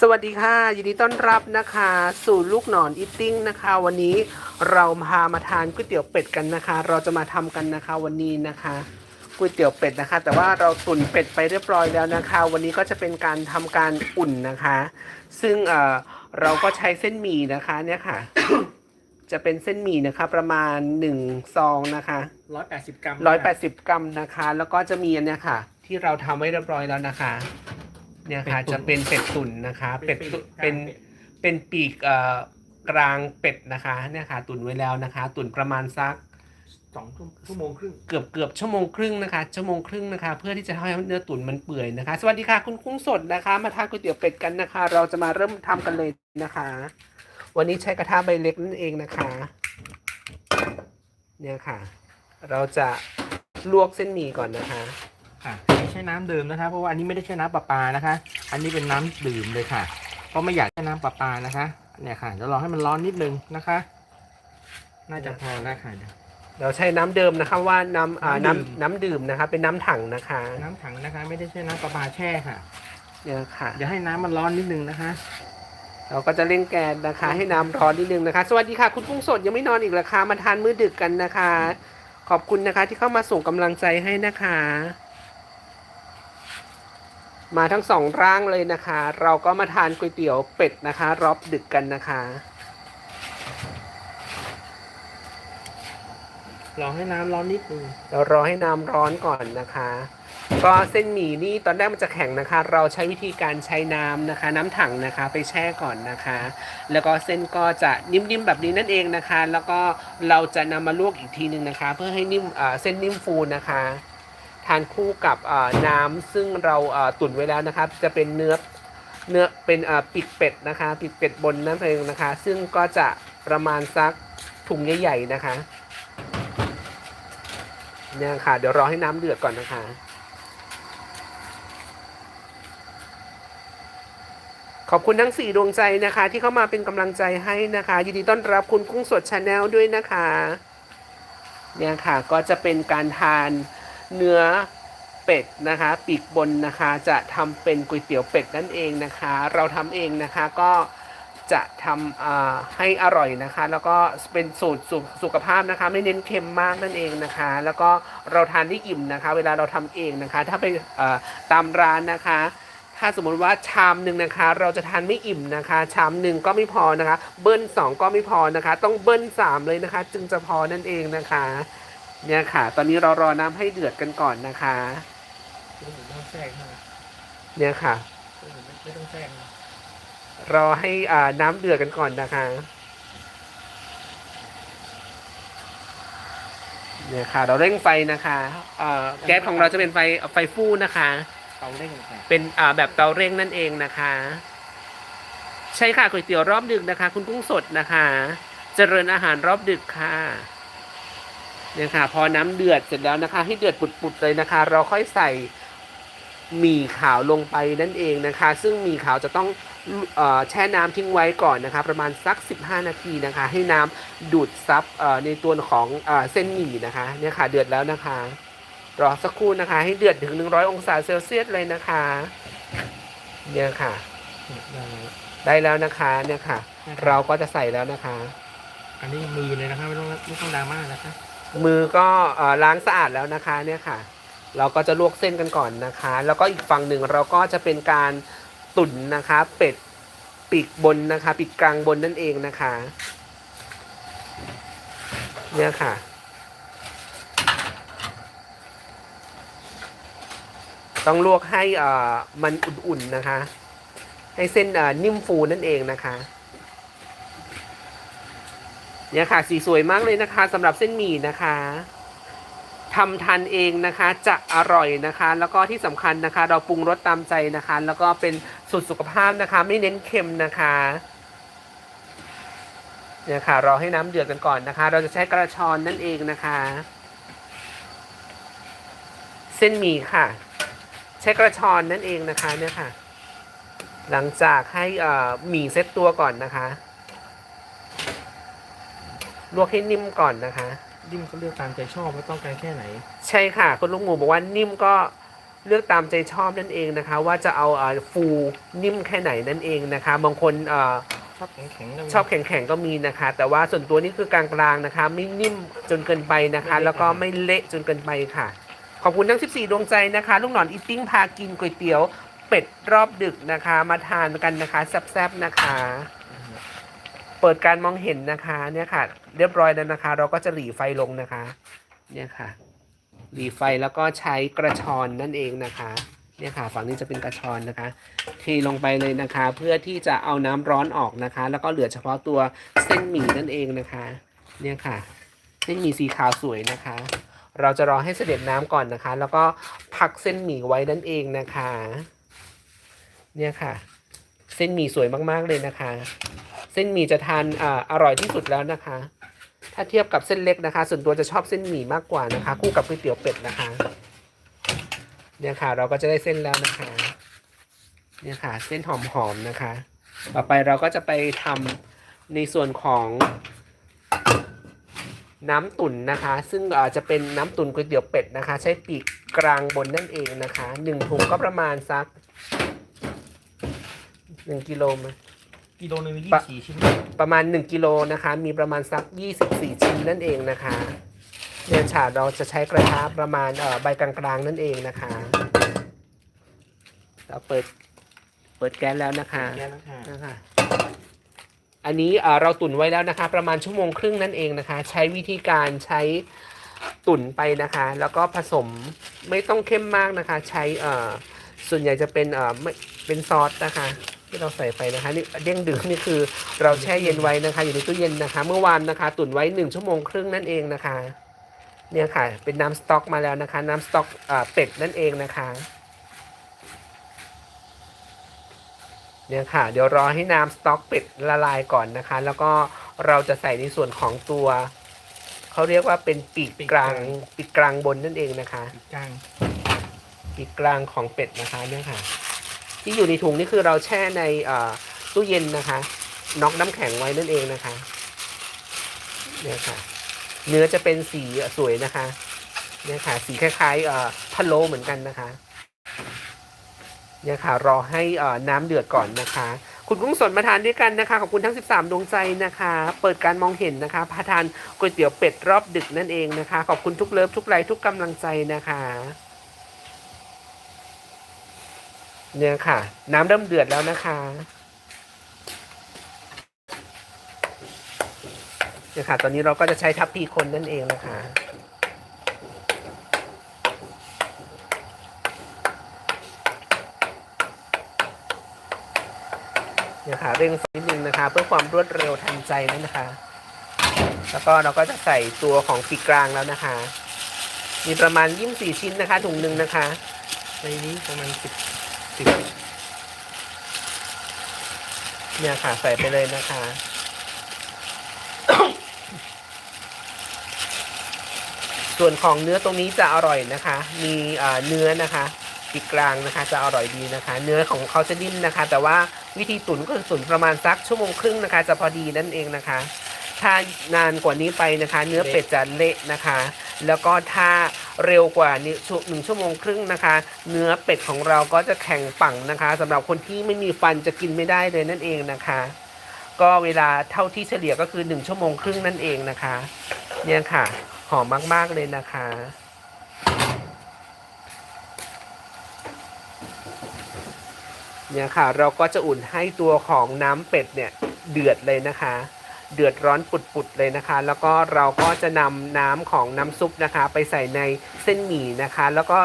สวัสดีค่ะ ยินดีต้อนรับนะคะ สู่ลูกหนอนอิตติ้งนะคะ วันนี้เราพามาทานก๋วยเตี๋ยวเป็ดกันนะคะ เราจะมาทำกันนะคะวันนี้นะคะก๋วยเตี๋ยวเป็ดนะคะ แต่ว่าเราตุ๋นเป็ดไปเรียบร้อยแล้วนะคะ วันนี้ก็จะเป็นการทำการอุ่นนะคะ ซึ่งเอ่อเราก็ใช้เส้นหมี่นะคะเนี่ยค่ะ จะเป็นเส้นหมี่นะคะ ประมาณ1ซองนะคะร้อยแปดสิบกรัมร้อยแปดสิบกรัมนะคะ แล้วก็จะมีอันเนี้ยค่ะ ที่เราทำไว้เรียบร้อยแล้วนะคะ เนี่ยค่ะจะเป็นเป็ดตุ๋นนะคะ เป็ดตุ๋นเป็นเป็นปีกเอ่อกลางเป็ดนะคะ เนี่ยค่ะ ตุ๋นไว้แล้วนะคะ ตุ๋นประมาณสักสองชั่วโมงครึ่งเกือบเกือบชั่วโมงครึ่งนะคะชั่วโมงครึ่งนะคะ เพื่อที่จะให้เนื้อตุ๋นมันเปื่อยนะคะ สวัสดีค่ะคุณกุ้งสดนะคะ มาทานก๋วยเตี๋ยวเป็ดกันนะคะ เราจะมาเริ่มทำกันเลยนะคะ วันนี้ใช้กระทะใบเล็กนั่นเองนะคะ เนี่ยค่ะ เราจะลวกเส้นหมี่ก่อนนะคะ อะไม่ใช่น้ำดื่มนะคะ เพราะว่าอันนี้ไม่ได้ใช่น้ำประปานะคะ อันนี้เป็นน้ำดื่มเลยค่ะ เพราะไม่อยากใช้น้ำประปานะคะ เนี่ยค่ะเดี๋ยวรอให้มันร้อนนิดนึงนะคะ น่าจะพอแล้วค่ะเดี๋ยวเราใช้น้ำเดิมนะคะว่าน้ำอ่าน้ำดื่มน้ำน้ำดื่มนะคะเป็นน้ำถังนะคะ น้ำถังนะคะ ไม่ได้ใช่น้ำประปาแช่ค่ะเนี่ยค่ะเดี๋ยวให้น้ำมันร้อนนิดนึงนะคะ เราก็จะเร่งแก๊สนะคะ ให้น้ำร้อนนิดนึงนะคะ สวัสดีค่ะ คุณกุ้งสดยังไม่นอนอีกเหรอคะมาทานมื้อดึกกันนะคะ ขอบคุณนะคะที่เข้ามาส่งกำลังใจให้นะคะ มาทั้งสองร่างเลยนะคะ เราก็มาทานก๋วยเตี๋ยวเป็ดนะคะ รอบดึกกันนะคะ รอให้น้ำร้อนนิดนึงเรารอให้น้ำร้อนก่อนนะคะ ก็เส้นหมี่นี่ตอนแรกมันจะแข็งนะคะ เราใช้วิธีการใช้น้ำนะคะ น้ำถังนะคะ ไปแช่ก่อนนะคะ แล้วก็เส้นก็จะนิ่มๆแบบนี้นั่นเองนะคะ แล้วก็เราจะนำมาลวกอีกทีหนึ่งนะคะ เพื่อให้นิ่มเอ่อเส้นนิ่มฟูนะคะ ทานคู่กับน้ำซึ่งเราตุ๋นไว้แล้วนะคะจะเป็นเนื้อเนื้อเป็นปีกเป็ดนะคะปีกเป็ดบนนั่นเองนะคะ ซึ่งก็จะประมาณสักถุงใหญ่ๆนะคะเนี่ยค่ะ เดี๋ยวรอให้น้ำเดือดก่อนนะคะขอบคุณทั้งสี่ดวงใจนะคะ ที่เข้ามาเป็นกำลังใจให้นะคะยินดีต้อนรับคุณกุ้งสดชาแนลด้วยนะคะ เนี่ยค่ะก็จะเป็นการทาน เนื้อเป็ดนะคะปีกบนนะคะจะทำเป็นก๋วยเตี๋ยวเป็ดนั่นเองนะคะ เราทำเองนะคะก็จะทำให้อร่อยนะคะ แล้วก็เป็นสูตรสุสุขภาพนะคะ ไม่เน้นเค็มมากนั่นเองนะคะ แล้วก็เราทานได้อิ่มนะคะ เวลาเราทำเองนะคะ ถ้าไปตามร้านนะคะ ถ้าสมมติว่าชามหนึ่งนะคะ เราจะทานไม่อิ่มนะคะ ชามหนึ่งก็ไม่พอนะคะ เบิ้ลสองก็ไม่พอนะคะ ต้องเบิ้ลสามเลยนะคะ จึงจะพอนั่นเองนะคะ เนี่ยค่ะ ตอนนี้เรารอน้ำให้เดือดกันก่อนนะคะ ไม่ต้องแทรกนะเนี่ยค่ะ ไม่ต้องแทรกนะรอให้อ่าน้ำเดือดกันก่อนนะคะ เนี่ยค่ะ เราเร่งไฟนะคะเอ่อแก๊สของเราจะเป็นไฟไฟฟู่นะคะเตาเร่งค่ะเป็นอ่าแบบเตาเร่งนั่นเองนะคะ ใช่ค่ะก๋วยเตี๋ยวรอบดึกนะคะ คุณกุ้งสดนะคะ เจริญอาหารรอบดึกค่ะ เนี่ยค่ะ พอน้ำเดือดเสร็จแล้วนะคะ ให้เดือดปุดๆเลยนะคะ เราค่อยใส่หมี่ขาวลงไปนั่นเองนะคะ ซึ่งหมี่ขาวจะต้องเอ่อแช่น้ำทิ้งไว้ก่อนนะคะ ประมาณสัก 15 นาทีนะคะ ให้น้ำดูดซับเอ่อในตัวของเอ่อเส้นหมี่นะคะเนี่ยค่ะเดือดแล้วนะคะรอสักครู่นะคะ ให้เดือดถึง 100 องศาเซลเซียสเลยนะคะเนี่ยค่ะ ได้แล้วได้แล้วนะคะเนี่ยค่ะ เราก็จะใส่แล้วนะคะ อันนี้มือเลยนะคะไม่ต้องไม่ต้องดราม่านะคะ มือก็ล้างสะอาดแล้วนะคะเนี่ยค่ะ เราก็จะลวกเส้นกันก่อนนะคะ แล้วก็อีกฝั่งหนึ่งเราก็จะเป็นการตุ๋นนะคะ เป็ดปีกบนนะคะปีกกลางบนนั่นเองนะคะ เนี่ยค่ะต้องลวกให้มันอุ่นๆนะคะ ให้เส้นนิ่มฟูนั่นเองนะคะ เนี่ยค่ะ สีสวยมากเลยนะคะสำหรับเส้นหมี่นะคะทำทานเองนะคะจะอร่อยนะคะ แล้วก็ที่สำคัญนะคะ เราปรุงรสตามใจนะคะ แล้วก็เป็นสูตรสุขภาพนะคะ ไม่เน้นเค็มนะคะเนี่ยค่ะรอให้น้ำเดือดกันก่อนนะคะ เราจะใช้กระชอนนั่นเองนะคะ เส้นหมี่ค่ะ ใช้กระชอนนั่นเองนะคะเนี่ยค่ะ หลังจากให้อ่อหมี่เซตตัวก่อนนะคะ ลวกให้นิ่มก่อนนะคะ ดิ้มเขาเลือกตามใจชอบว่าต้องการแค่ไหน ใช่ค่ะ คุณลูกหมูบอกว่านิ่มก็เลือกตามใจชอบนั่นเองนะคะ ว่าจะเอาเอ่อฟูนิ่มแค่ไหนนั่นเองนะคะบางคนเอ่อ ชอบแข็งๆก็มีชอบแข็งๆก็มีนะคะ แต่ว่าส่วนตัวนี่คือกลางๆนะคะ ไม่นิ่มจนเกินไปนะคะไม่เละแล้วก็ไม่เละจนเกินไปค่ะ ขอบคุณทั้ง 14 ดวงใจนะคะ ลูกหนอนอีติ้งพากินก๋วยเตี๋ยว เป็ดรอบดึกนะคะ มาทานกันนะคะแซ่บๆนะคะ เปิดการมองเห็นนะคะเนี่ยค่ะ เรียบร้อยแล้วนะคะ เราก็จะหลีไฟลงนะคะ เนี่ยค่ะ หลีไฟแล้วก็ใช้กระชอนนั่นเองนะคะ เนี่ยค่ะ ฝั่งนี้จะเป็นกระชอนนะคะ เทลงไปเลยนะคะ เพื่อที่จะเอาน้ำร้อนออกนะคะ แล้วก็เหลือเฉพาะตัวเส้นหมี่นั่นเองนะคะ เนี่ยค่ะ เส้นหมี่สีขาวสวยนะคะ เราจะรอให้เสด็จน้ำก่อนนะคะ แล้วก็พักเส้นหมี่ไว้นั่นเองนะคะ เนี่ยค่ะ เส้นหมี่สวยมากๆเลยนะคะเส้นหมี่จะทานออร่อยที่สุดแล้วนะคะ ถ้าเทียบกับเส้นเล็กนะคะ ส่วนตัวจะชอบเส้นหมี่มากกว่านะคะ คู่กับก๋วยเตี๋ยวเป็ดนะคะ เนี่ยค่ะ เราก็จะได้เส้นแล้วนะคะ เนี่ยค่ะ เส้นหอมๆนะคะ ต่อไปเราก็จะไปทำในส่วนของน้ำตุ๋นนะคะ ซึ่งอ่อจะเป็นน้ำตุ๋นก๋วยเตี๋ยวเป็ดนะคะ ใช้ปีกกลางบนนั่นเองนะคะหนึ่งถุงก็ประมาณสักหนึ่งกิโลมั้ กิโลนึงมียี่ปะสิบสี่ชิ้น ประมาณ 1กิโลนะคะ มีประมาณสัก 24 ชิ้นนั่นเองนะคะเนี่ยฉาดเราจะใช้กระทะประมาณเอ่อใบกลางๆนั่นเองนะคะ เราเปิดเปิดแก๊สแล้วนะคะแค่นั้นค่ะนะคะ อันนี้เอ่อเราตุ๋นไว้แล้วนะคะ ประมาณชั่วโมงครึ่งนั่นเองนะคะ ใช้วิธีการใช้ตุ๋นไปนะคะ แล้วก็ผสมไม่ต้องเข้มมากนะคะ ใช้เอ่อส่วนใหญ่จะเป็นเอ่อไม่เป็นซอสนะคะ ที่เราใส่ไปนะคะนี่เด้งดึงนี่คือเราแช่เย็นไว้นะคะ อยู่ในตู้เย็นนะคะ เมื่อวานนะคะ ตุ๋นไว้หนึ่งชั่วโมงครึ่งนั่นเองนะคะ เนี่ยค่ะ เป็นน้ำสต๊อกมาแล้วนะคะ น้ำสต๊อกเอ่อเป็ดนั่นเองนะคะ เนี่ยค่ะ เดี๋ยวรอให้น้ำสต๊อกเป็ดละลายก่อนนะคะ แล้วก็เราจะใส่ในส่วนของตัวเขาเรียกว่าเป็นปีกกลางปีกกลางบนนั่นเองนะคะ ปีกกลางปีกกลางของเป็ดนะคะเนี่ยค่ะ ที่อยู่ในถุงนี่คือเราแช่ในตู้เย็นนะคะน็อกน้ำแข็งไว้นั่นเองนะคะเนี่ยค่ะ เนื้อจะเป็นสีสวยนะคะเนี่ยค่ะ สีคล้ายๆพะโล้เหมือนกันนะคะเนี่ยค่ะ รอให้น้ำเดือดก่อนนะคะ คุณกุ้งสดมาทานด้วยกันนะคะ ขอบคุณทั้ง 13 ดวงใจนะคะ เปิดการมองเห็นนะคะพาทานก๋วยเตี๋ยวเป็ดรอบดึกนั่นเองนะคะ ขอบคุณทุกเลิฟทุกไลค์ทุกกำลังใจนะคะ เนี่ยค่ะ น้ำเริ่มเดือดแล้วนะคะเนี่ยค่ะ ตอนนี้เราก็จะใช้ทัพพีคนนั่นเองนะคะเนี่ยค่ะเร่งไฟนิดนึงนะคะ เพื่อความรวดเร็วทันใจนั่นนะคะ แล้วก็เราก็จะใส่ตัวของปีกกลางแล้วนะคะ มีประมาณ24ชิ้นนะคะถุงหนึ่งนะคะในนี้ประมาณสิบ สิบเนี่ยค่ะ ใส่ไปเลยนะคะ ส่วนของเนื้อตรงนี้จะอร่อยนะคะ มีเนื้อนะคะปีกกลางนะคะ จะอร่อยดีนะคะ เนื้อของเขาจะนิ่มนะคะ แต่ว่าวิธีตุ๋นก็คือตุ๋นประมาณสักชั่วโมงครึ่งนะคะ จะพอดีนั่นเองนะคะ ถ้านานกว่านี้ไปนะคะ เนื้อเป็ดจะเละนะคะ แล้วก็ถ้า เร็วกว่านี้ชั่วหนึ่งชั่วโมงครึ่งนะคะ เนื้อเป็ดของเราก็จะแข็งปังนะคะสำหรับคนที่ไม่มีฟันจะกินไม่ได้เลยนั่นเองนะคะ ก็เวลาเท่าที่เฉลี่ยก็คือ 1 ชั่วโมงครึ่งนั่นเองนะคะ เนี่ยค่ะ หอมมาก ๆ เลยนะคะเนี่ยค่ะเราก็จะอุ่นให้ตัวของน้ำเป็ดเนี่ยเดือดเลยนะคะ เดือดร้อนปุดๆเลยนะคะ แล้วก็เราก็จะนำน้ำของน้ำซุปนะคะ ไปใส่ในเส้นหมี่นะคะ แล้วก็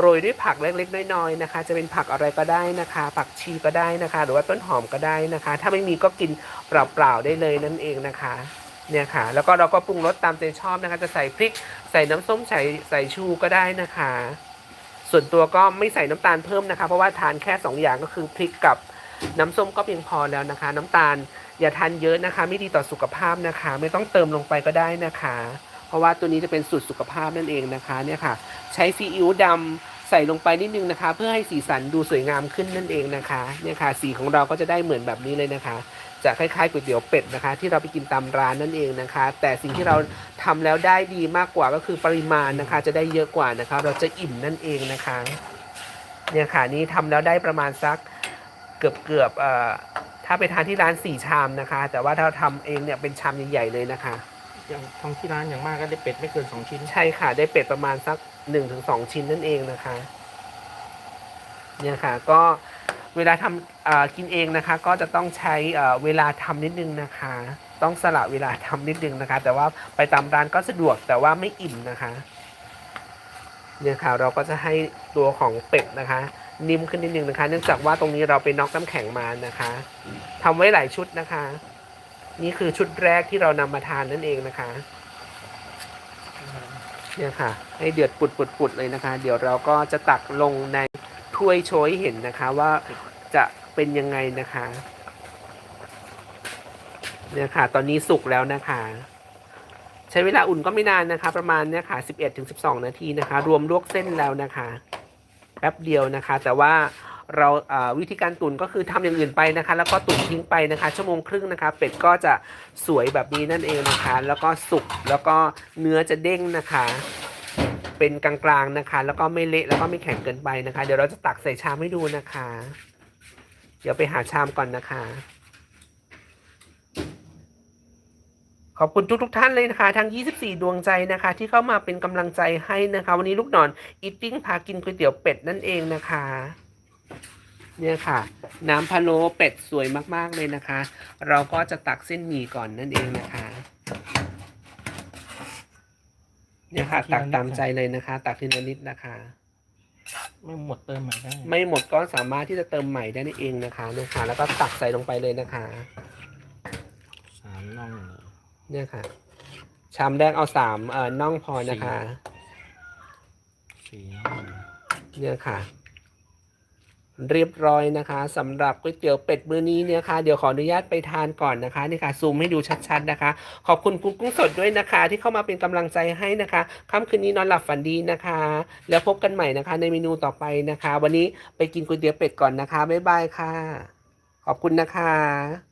โรยด้วยผักเล็กๆน้อยๆนะคะ จะเป็นผักอะไรก็ได้นะคะ ผักชีก็ได้นะคะ หรือว่าต้นหอมก็ได้นะคะ ถ้าไม่มีก็กินเปล่าๆได้เลยนั่นเองนะคะเนี่ยค่ะ แล้วก็เราก็ปรุงรสตามใจชอบนะคะ จะใส่พริกใส่น้ำส้มใส่ใส่ชูก็ได้นะคะ ส่วนตัวก็ไม่ใส่น้ำตาลเพิ่มนะคะ เพราะว่าทานแค่ 2 อย่างก็คือพริกกับน้ำส้มก็เพียงพอแล้วนะคะ น้ำตาล อย่าทานเยอะนะคะ ไม่ดีต่อสุขภาพนะคะ ไม่ต้องเติมลงไปก็ได้นะคะ เพราะว่าตัวนี้จะเป็นสูตรสุขภาพนั่นเองนะคะเนี่ยค่ะ ใช้ซีอิ๊วดำใส่ลงไปนิดนึงนะคะ เพื่อให้สีสันดูสวยงามขึ้นนั่นเองนะคะเนี่ยค่ะ สีของเราก็จะได้เหมือนแบบนี้เลยนะคะจะคล้ายๆก๋วยเตี๋ยวเป็ดนะคะ ที่เราไปกินตามร้านนั่นเองนะคะ แต่สิ่งที่เราทำแล้วได้ดีมากกว่าก็คือปริมาณนะคะ จะได้เยอะกว่านะคะ เราจะอิ่มนั่นเองนะคะ เนี่ยค่ะนี่ทำแล้วได้ประมาณสักเกือบเกือบเอ่อ ถ้าไปทานที่ร้านสี่ชามนะคะ แต่ว่าถ้าทำเองเนี่ยเป็นชามใหญ่ๆเลยนะคะ อย่างทำที่ร้านอย่างมากก็ได้เป็ดไม่เกินสองชิ้น ใช่ค่ะ ได้เป็ดประมาณสัก1นถึงสชิ้นนั่นเองนะคะ เนี่ยค่ะ ก็เวลาทำเอ่อกินเองนะคะ ก็จะต้องใช้เอ่อเวลาทำนิดนึงนะคะ ต้องสละเวลาทำนิดนึงนะคะ แต่ว่าไปตามร้านก็สะดวกแต่ว่าไม่อิ่มนะคะ เนี่ยค่ะเราก็จะให้ตัวของเป็ดนะคะ นิ่มขึ้นนิดนึงนะคะ เนื่องจากว่าตรงนี้เราไปน็อกน้ำแข็งมานะคะทำไว้หลายชุดนะคะ นี่คือชุดแรกที่เรานำมาทานนั่นเองนะคะ เนี่ยค่ะ ให้เดือดปุดปุดปุดเลยนะคะ เดี๋ยวเราก็จะตักลงในถ้วยโชยเห็นนะคะว่าจะเป็นยังไงนะคะ เนี่ยค่ะ ตอนนี้สุกแล้วนะคะ ใช้เวลาอุ่นก็ไม่นานนะคะ ประมาณเนี่ยค่ะ11-12 นาทีนะคะ รวมลวกเส้นแล้วนะคะ แป๊บเดียวนะคะ แต่ว่าเราวิธีการตุ๋นก็คือทำอย่างอื่นไปนะคะ แล้วก็ตุ๋นทิ้งไปนะคะ ชั่วโมงครึ่งนะคะ เป็ดก็จะสวยแบบนี้นั่นเองนะคะ แล้วก็สุกแล้วก็เนื้อจะเด้งนะคะ เป็นกลางๆนะคะ แล้วก็ไม่เละแล้วก็ไม่แข็งเกินไปนะคะ เดี๋ยวเราจะตักใส่ชามให้ดูนะคะ เดี๋ยวไปหาชามก่อนนะคะ ขอบคุณทุกๆท่านเลยนะคะทั้ง 24 ดวงใจนะคะ ที่เข้ามาเป็นกำลังใจให้นะคะ วันนี้ลูกนอนอีติ้งพากินก๋วยเตี๋ยวเป็ดนั่นเองนะคะ เนี่ยค่ะ น้ำพะโล้เป็ดสวยมากๆเลยนะคะ เราก็จะตักเส้นหมี่ก่อนนั่นเองนะคะ เนี่ยค่ะ ตักตามใจเลยนะคะ ตักทีละนิดนะคะ ไม่หมดเติมใหม่ได้ไม่หมดก็สามารถที่จะเติมใหม่ได้นั่นเองนะคะเนี่ยค่ะ แล้วก็ตักใส่ลงไปเลยนะคะสามน่อง เนี่ยค่ะ ชามแรกเอาสามเอ่อน่องพอนะคะ สี่น่องเนี่ยค่ะ เรียบร้อยนะคะสำหรับก๋วยเตี๋ยวเป็ดมื้อนี้เนี่ยค่ะเดี๋ยวขออนุญาตไปทานก่อนนะคะนี่ค่ะซูมให้ดูชัดๆนะคะ ขอบคุณคุณกุ้งสดด้วยนะคะ ที่เข้ามาเป็นกำลังใจให้นะคะค่ำคืนนี้นอนหลับฝันดีนะคะ แล้วพบกันใหม่นะคะ ในเมนูต่อไปนะคะ วันนี้ไปกินก๋วยเตี๋ยวเป็ดก่อนนะคะบ๊ายบายค่ะ ขอบคุณนะคะ